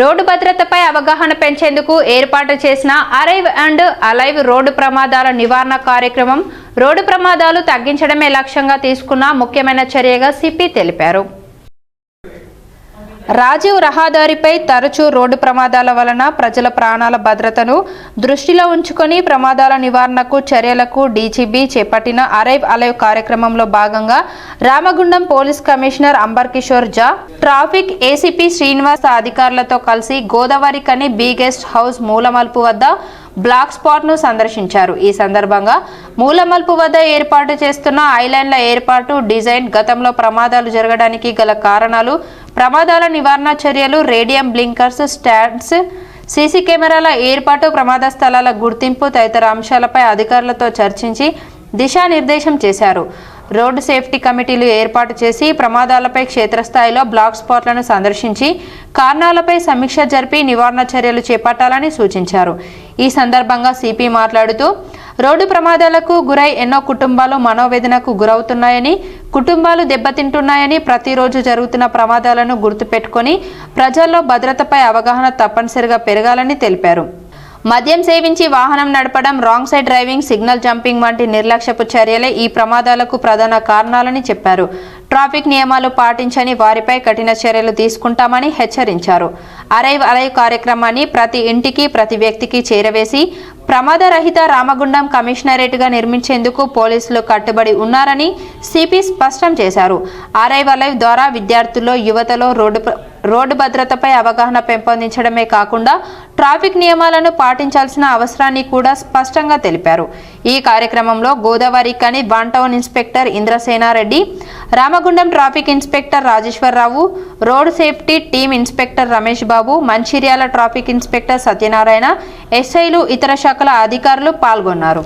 Road భద్రతపై అవగాహన పెంచేందుకు ఏర్పాటు చేసిన అరైవ్ అండ్ అలైవ్ రోడ్డు ప్రమాదాల నివారణ కార్యక్రమం రోడ్డు ప్రమాదాలు తగ్గించడమే లక్ష్యంగా తీసుకున్న ముఖ్యమైన చర్యగా సిపి తెలిపారు. రాజీవ్ రహదారిపై తరచూ రోడ్డు ప్రమాదాల వలన ప్రజల ప్రాణాల భద్రతను దృష్టిలో ఉంచుకొని ప్రమాదాల నివారణకు చర్యలకు డీజీబీ చేపట్టిన అరైవ్ అలైవ్ కార్యక్రమంలో భాగంగా Ramagundam police commissioner Amber Kishore Jha traffic ACP Srinivas అధికారులతో కలిసి గోదావరి కని బీ గెస్ట్ హౌస్ మూలమల్పు వద్ద బ్లాక్ స్పాట్ను సందర్శించారు. ఈ సందర్భంగా మూలమల్పు వద్ద ఏర్పాటు చేస్తున్న ఐలాండ్ల ఏర్పాటు డిజైన్ గతంలో ప్రమాదాలు జరగడానికి గల కారణాలు ప్రమాదాల నివారణ చర్యలు రేడియం బ్లింకర్స్ స్టాండ్స్ సీసీ కెమెరాల ఏర్పాటు ప్రమాద స్థలాల గుర్తింపు తదితర అంశాలపై అధికారులతో చర్చించి దిశానిర్దేశం చేశారు. రోడ్డు సేఫ్టీ కమిటీలు ఏర్పాటు చేసి ప్రమాదాలపై క్షేత్రస్థాయిలో బ్లాక్ స్పాట్లను సందర్శించి కారణాలపై సమీక్ష జరిపి నివారణ చర్యలు చేపట్టాలని సూచించారు. ఈ సందర్భంగా సిపి మాట్లాడుతూ రోడ్డు ప్రమాదాలకు గురై ఎన్నో కుటుంబాలు మనోవేదనకు గురవుతున్నాయని కుటుంబాలు దెబ్బతింటున్నాయని ప్రతిరోజు జరుగుతున్న ప్రమాదాలను గుర్తుపెట్టుకొని ప్రజల్లో భద్రతపై అవగాహన తప్పనిసరిగా పెరగాలని తెలిపారు. మద్యం సేవించి వాహనం నడపడం wrong side driving signal jumping వంటి నిర్లక్ష్యపు చర్యలే ఈ ప్రమాదాలకు ప్రధాన కారణాలని చెప్పారు. ట్రాఫిక్ నియమాలు పాటించని వారిపై కఠిన చర్యలు తీసుకుంటామని హెచ్చరించారు. అరైవ్ అరైవ్ కార్యక్రమాన్ని ప్రతి ఇంటికి ప్రతి వ్యక్తికి చేరవేసి ప్రమాదరహిత రామగుండం కమిషనరేట్గా నిర్మించేందుకు పోలీసులు కట్టుబడి ఉన్నారని సిపి స్పష్టం చేశారు. అరైవ్ అలైవ్ ద్వారా విద్యార్థుల్లో యువతలో రోడ్డు రోడ్డు భద్రతపై అవగాహన పెంపొందించడమే కాకుండా ట్రాఫిక్ నియమాలను పాటించాల్సిన అవసరాన్ని కూడా స్పష్టంగా తెలిపారు. ఈ కార్యక్రమంలో Godavarikhani one town inspector Indrasena Reddy Ramagundam traffic inspector Rajeswara Rao road safety team inspector Ramesh Babu Mancherial traffic inspector Satyanarayana ఎస్ఐలు ఇతర శాఖల అధికారులు పాల్గొన్నారు.